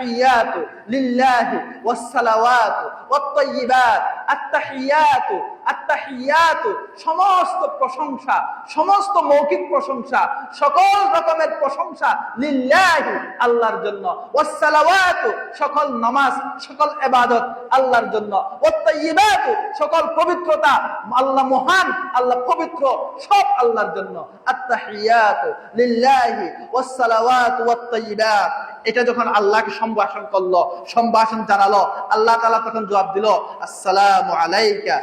আত্তাহিয়াতু লিল্লাহি ওয়াসসালাওয়াতু ওয়াত-তাইয়্যিবাত আত্তাহিয়াতু আত্তাহিয়াতু সমস্ত প্রশংসা, সমস্ত মৌখিক প্রশংসা, সকল রকমের প্রশংসা লিল্লাহি, আল্লাহর জন্য। ওয়াসসালাওয়াতু, সকল নামাজ, সকল ইবাদত, আল্লাহর জন্য। ওয়াত-তাইয়্যিবাতু সকল পবিত্রতা, আল্লাহ মহান, আল্লাহ পবিত্র, সব আল্লাহর জন্য। আত্তাহিয়াতু লিল্লাহি, ওয়াসসালাওয়াতু ওয়াত-তাইয়্যিবাত এটা যখন আল্লাহকে সম্ভাষণ করল, সম্ভাষণ জানালো, আল্লাহ তাআলা তখন জবাব দিল, আসসালামু আলাইকা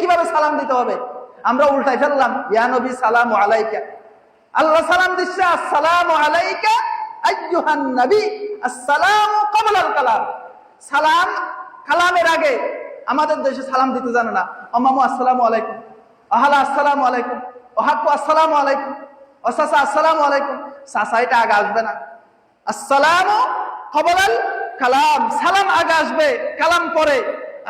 কীভাবে সালাম দিতে হবে। আমরা উল্টাই ফেললাম, ইয়া নবী আলাইকা। আল্লাহ সালাম দিচ্ছে, আসসালামু আলাইকা সালাম কালামের আগে আমাদের দেশে সালাম দিতে জানে না। আম্মামু আসসালামু আলাইকুম। আহালা, আসসালামু আলাইকুম। ওহাক্কু আসসালামু আলাইকুম। ওসাসা আসসালামু আলাইকুম। সাসা এটা আগে আসবে না। আসসালামু কবলাল কালাম, সালাম আগে আসবে, কালাম পরে।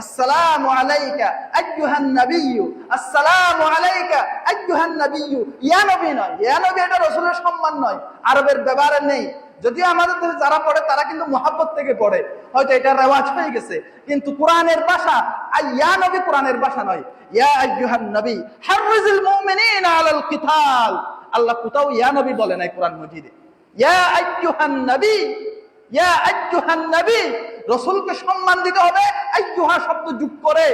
আসসালামু আলাইকা আইয়ুহান নাবিয়্যু, আসসালামু আলাইকা আইয়ুহান নাবিয়্যু। ইয়া নবী নয়, ইয়া নবী এটা রাসূলের সম্মান নয়, আরবের ব্যবহারে নেই। যদি আমাদের দেশে যারা পড়ে, তারা কিন্তু মোহাব্বত থেকে পড়ে। হয়তো এটা রেওয়াজ হয়ে গেছে, কিন্তু কোরআনের ভাষা, আর ইয়া নবী কোরআনের ভাষা নয়। ইয়া আইয়ুহান নবী, হাররিজিল মুমিনিনা আলাল কিতাল। আল্লাহ কোথাও ইয়া নবী বলে নাই কোরআন মজিদে। ইয়া নবী, রাসূলকে সম্মান দিতে হবে, আইয়ুহা শব্দ যুগ করে।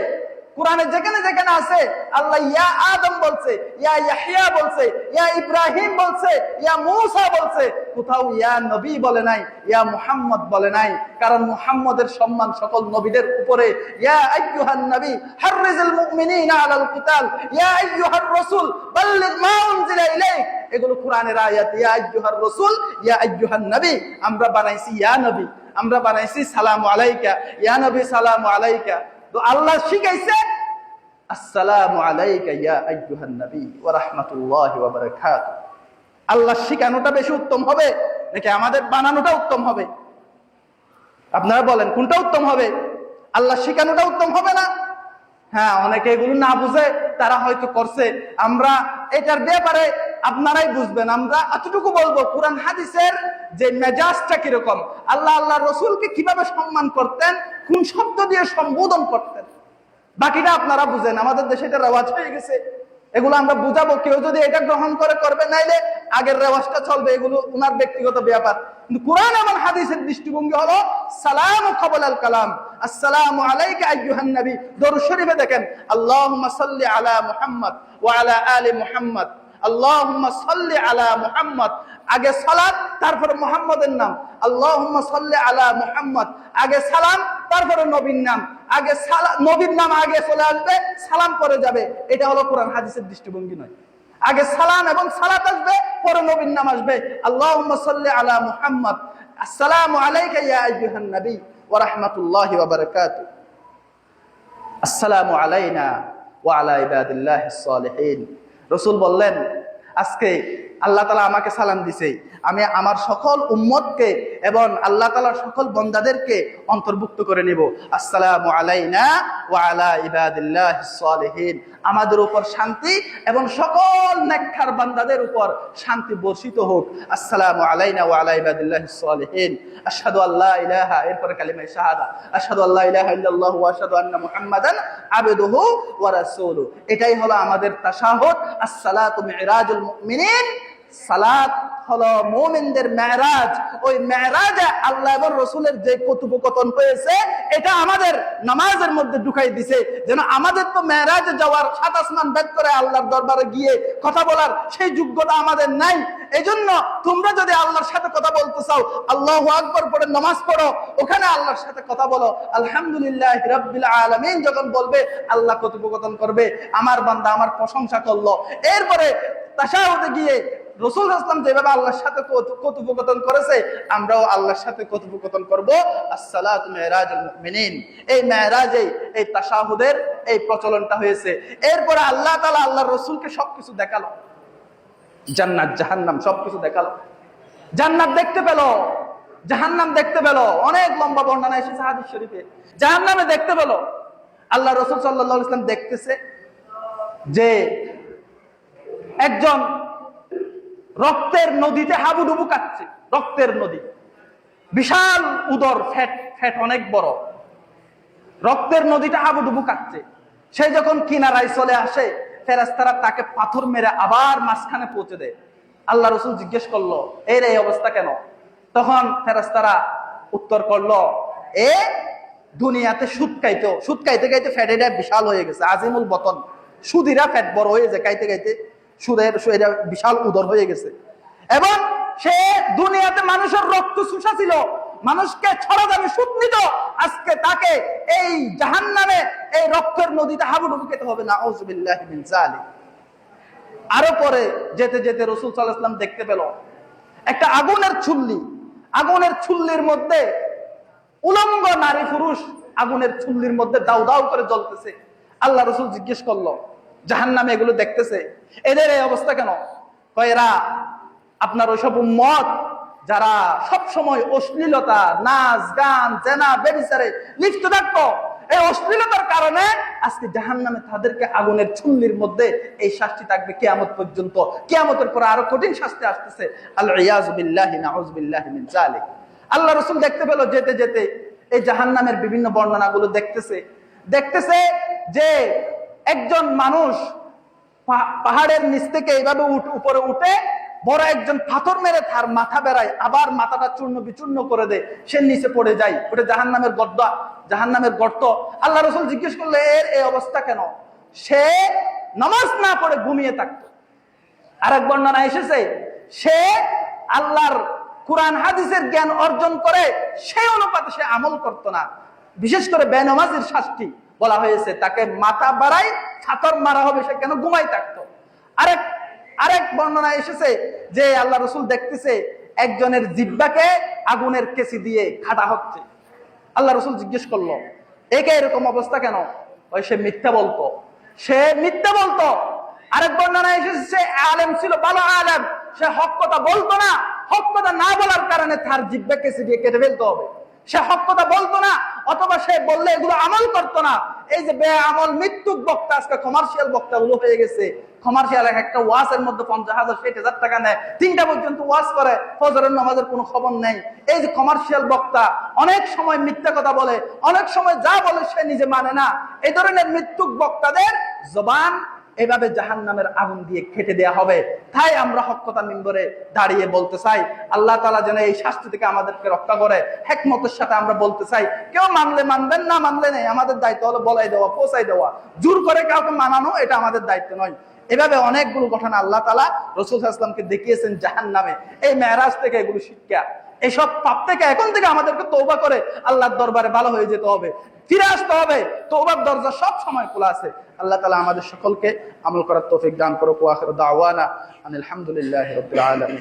কোরআনে যেখানে যেখানে আছে, আল্লাহ ইয়া আদম বলছে, ইয়া ইয়াহিয়া বলছে, ইয়া ইব্রাহিম বলছে, ইয়া মূসা বলছে, কোথাও ইয়া নবী বলে নাই, ইয়া মুহাম্মদ বলে নাই, কারণ মুহাম্মদের সম্মান সকল নবীদের উপরে। ইয়া আইয়ুহান নবী, হাররিজুল মুমিনিনা আলাল কিতাল, ইয়া আইয়ুহার রাসূল, বাল্লিগ মা উনজিলা ইলাইক। এগুলো কোরআনের আয়াত, ইয়া আইয়ুহার রাসূল, ইয়া আইয়ুহান নবী। আমরা বানাইছি ইয়া নবী, আমরা বানাইছি সালামু আলাইকা, ইয়া নবী সালামু আলাইকা। তো আল্লাহ শিখাইছে, আসসালামু আলাইকা ইয়া আইয়ুহান নবী ওয়া রাহমাতুল্লাহি ওয়া বারাকাতুহু আল্লাহ শিখানোটা বেশি উত্তম হবে, নাকি আমাদের বানানোটা উত্তম হবে? আপনারা বলেন, কোনটা উত্তম হবে? আল্লাহ শিখানোটা উত্তম হবে না? হ্যাঁ অনেকে এগুলো না বুঝে তারা হয়তো করছে। আমরা এটার ব্যাপারে আপনারাই বুঝবেন। আমরা এতটুকু বলব, কোরআন হাদিসের যে মেজাজটা কীরকম, আল্লাহ আল্লাহ রসুলকে কীভাবে সম্মান করতেন, কোন শব্দ দিয়ে সম্বোধন করতেন, বাকিটা আপনারা বুঝেন। আমাদের দেশে এটা রেওয়াজ হয়ে গেছে। এগুলো আমরা বুঝাবো। কেউ যদি এটা গ্রহণ করে, করবে, নাইলে আগের রেওয়াজটা চলবে। এগুলো উনার ব্যক্তিগত ব্যাপার। কিন্তু কোরআন এবং হাদিসের দৃষ্টিভঙ্গি হলো, সালাম কবল আল কালাম। আসসালামু আলাইকা আইয়ুহান নবী। দরুদ শরীফে দেখেন, আল্লাহুম্মা সাল্লি আলা মুহাম্মদ ওয়া আলা আলি মুহাম্মদ। আল্লাহুম্মা সাল্লি আলা মুহাম্মদ। আগে সালাত, তারপরে মুহাম্মদের নাম। আল্লাহুম্মা সাল্লি আলা মুহাম্মদ। আগে সালাম তারপরে নবীর নাম। আগে সালাম নবীর নাম আগে চলে আসবে, সালাম পরে যাবে। এটা হলো কোরআন, হাদিসের দৃষ্টিভঙ্গি নয়। আগে সালাম এবং সালাত আসবে, পরে নবীর নাম আসবে। আল্লাহুম্মা সাল্লি আলা মুহাম্মদ। নবী ওয়া রাহমাতুল্লাহি ওয়া বারাকাতুহু আলাইনা বললেন, আজকে আল্লাহ তালা আমাকে সালাম দিছে। আমি আমার সকল উম্মতকে এবং আল্লাহ তালার সকল বন্দাদেরকে অন্তর্ভুক্ত করে নিব। আসসালামু আলাইনা ওয়া আলা ইবাদিল্লাহ আমাদের উপর শান্তি এবং সকল নেককার বান্দাদের উপর শান্তি বর্ষিত হোক। আসসালামু আলাইনা ওয়া আলা ইবাদিল্লাহ সালিহিন আশহাদু আল্লাহ ইলাহা, এরপরে কালিমা শাহাদা। আশহাদু আল্লাহ ইলাহা ইল্লাল্লাহ ওয়া আশহাদু আন্না মুহাম্মাদান আবদুহু ওয়া এটাই হলো আমাদের তাশাহুদ। আসসালাতু মিরাজুল মুমিনিন। সালাত হলো মোমেনদের মেহরাজ ওই মেহরাজে আল্লাহ এবং রসুলের যে কথোপকথন হয়েছে, এটা আমাদের নামাজের মধ্যে ঢুকাই দিছে। যেন আমাদের তো মেহরাজে যাওয়ার সাত আসমান ভেদ করে আল্লাহর দরবারে গিয়ে কথা বলার সেই যোগ্যতা আমাদের নাই। এই জন্য তোমরা যদি আল্লাহর সাথে কথা বলতে চাও, আল্লাহ আকবর পড়ে নামাজ পড়ো, ওখানে আল্লাহর সাথে কথা বলো। আলহামদুলিল্লাহ রব্বিল আলমিন যখন বলবে, আল্লাহ কথোপকথন করবে। আমার বান্দা আমার প্রশংসা করল। এরপরে তাসাহুদে গিয়ে রসুল আসলাম যেভাবে আল্লাহর সাথে কথোপকথন করেছে, আমরাও আল্লাহর সাথে কথোপকথন করব। আসসালাত মেহরাজুল মুমিনিন। এই মেহরাজে এই তাসাহুদের এই প্রচলনটা হয়েছে। এরপরে আল্লাহ তালা আল্লাহর রসুলকে সবকিছু দেখাল। জান্নাত, জাহান্নাম সবকিছু দেখাল। জান্নাত দেখতে পেল। জাহান্নাম দেখতে পেল। অনেক লম্বা বর্ণনা এসেছে হাদিস শরীফে। জাহান্নামে দেখতে পেল। আল্লাহ রসুল সাল্লাহ ইসলাম দেখতেছে যে একজন রক্তের নদীতে হাবুডুবু কাটছে, রক্তের নদী। বিশাল উদর, ফ্যাট ফ্যাট অনেক বড়। রক্তের নদীটা হাবুডুবু কাটছে। সে যখন কিনারায় চলে আসে ফেরাস্তারা তাকে পাথর মেরে আবার মাঝখানে পৌঁছে দেয়। আল্লাহ রসুল জিজ্ঞেস করল এর এই অবস্থা কেন? তখন ফেরাস্তারা উত্তর করল, এ দুনিয়াতে সুদ খাইতো। সুদ খাইতে খাইতে ফ্যাটেটা বিশাল হয়ে গেছে, আজিমুল বতন। সুদিরা ফ্যাট বড় হয়ে যায় খাইতে খাইতে সুদের এটা বিশাল উদর হয়ে গেছে। এবং সে দুনিয়াতে মানুষের রক্ত শুষা ছিল। মানুষকে ছড়া দামে সুদ নিত। আজকে তাকে এই জাহান নামে এই রক্তের নদীতে হাবুডুবু খেতে হবে। না আরও পরে যেতে যেতে রসুল সাল্লাহাম দেখতে পেল, একটা আগুনের ছুল্লি আগুনের ছুল্লির মধ্যে উলঙ্গ নারী পুরুষ আগুনের ছুল্লির মধ্যে দাউ দাউ করে জ্বলতেছে। আল্লাহ রসুল জিজ্ঞেস করল জাহান নামে এগুলো দেখতেছে। এদের এই অবস্থা কেন? কয়, এরা আপনার ওইসব মত যারা সব সময় অশ্লীলতা, নাচ, গান, জেনা, বেবিচারে লিপ্ত থাকতো। এই অশ্লীলতার কারণে আজকে জাহান নামে তাদেরকে আগুনের ছুল্লির মধ্যে এই শাস্তি থাকবে কেয়ামত পর্যন্ত। কেয়ামতের পরে আরও কঠিন শাস্তি আসতেছে। আল্লাহ আল্লাহ রসুল দেখতে পেল যেতে যেতে এই জাহান নামের বিভিন্ন বর্ণনাগুলো দেখতেছে। দেখতেছে যে একজন মানুষ পাহাড়ের নিচ থেকে এইভাবে উপরে উঠে বড় একজন পাথর মেরে তার মাথা বেড়ায়, আবার মাথাটা চূর্ণ বিচূর্ণ করে দেয়, সে নিচে পড়ে যায় ওটা জাহান নামের গর্দ জাহান নামের গর্ত। আল্লাহ রসুল জিজ্ঞেস করলে, এর এই অবস্থা কেন? সে নামাজ না পড়ে ঘুমিয়ে থাকতো। আরেক বর্ণনা এসেছে, সে আল্লাহর কোরআন, হাদিসের জ্ঞান অর্জন করে সেই অনুপাতে সে আমল করতো না। বিশেষ করে বেনমাজির শাস্তি। বলা হয়েছে, তাকে মাথা বাড়াই ছাতর মারা হবে, সে কেন ঘুমাই থাকতো? আরেক আরেক বর্ণনা এসেছে যে আল্লাহ রসুল দেখতেছে একজনের জিব্বাকে আগুনের কেসি দিয়ে খাটা হচ্ছে। আল্লাহ রসুল জিজ্ঞেস করল একে এরকম অবস্থা কেন? ওই সে মিথ্যা বলতো। সে মিথ্যা বলতো। আরেক বর্ণনা এসেছে, সে আলেম ছিল, ভালো আলেম। সে হক কথা বলতো না। হক কথা না বলার কারণে তার জিব্বা কেসি দিয়ে কেটে ফেলতে হবে। সে হক কথা বলতো না, অথবা সে বললে এগুলো আমল করতো না। এই যে বে আমল মৃত্যুক বক্তা, আজকে কমার্শিয়াল বক্তা গুলো হয়ে গেছে। কমার্শিয়াল একটা ওয়াসের মধ্যে পঞ্চাশ হাজার, ষাট হাজার টাকা নেয়। তিনটা পর্যন্ত ওয়াজ করে, ফজরের নামাজের কোনো খবর নেই। এই যে কমার্শিয়াল বক্তা, অনেক সময় মিথ্যা কথা বলে, অনেক সময় যা বলে সে নিজে মানে না। এই ধরনের মৃত্যুক বক্তাদের জবান এভাবে জাহান নামের আগুন দিয়ে খেটে দেয়া হবে। তাই আমরা হকতা মিম্বরে দাঁড়িয়ে বলতে চাই, আল্লাহ তালা যেন এই শাস্তি থেকে আমাদেরকে রক্ষা করে, হেকমতের সাথে আমরা বলতে চাই, কেউ মানলে মানবেন না, মানলে নেই, আমাদের দায়িত্ব হলো বলাই দেওয়া, পৌঁছাই দেওয়া। জোর করে কাউকে মানানো, এটা আমাদের দায়িত্ব নয়। এভাবে অনেকগুলো ঘটনা আল্লাহ তালা রসুল আসলামকে দেখিয়েছেন জাহান নামে এই মেয়েরাজ থেকে এগুলো শিক্ষা। এসব পাপ থেকে এখন থেকে আমাদেরকে তৌবা করে, আল্লাহর দরবারে ভালো হয়ে যেতে হবে। ফিরে আসতে হবে। তোবার দরজা সব সময় খোলা আছে। আল্লাহ তালা আমাদের সকলকে আমল করার তৌফিক দান করো কোয়াখের দাওয়ানা আনিল হামদুলিল্লাহ রবিল আলমী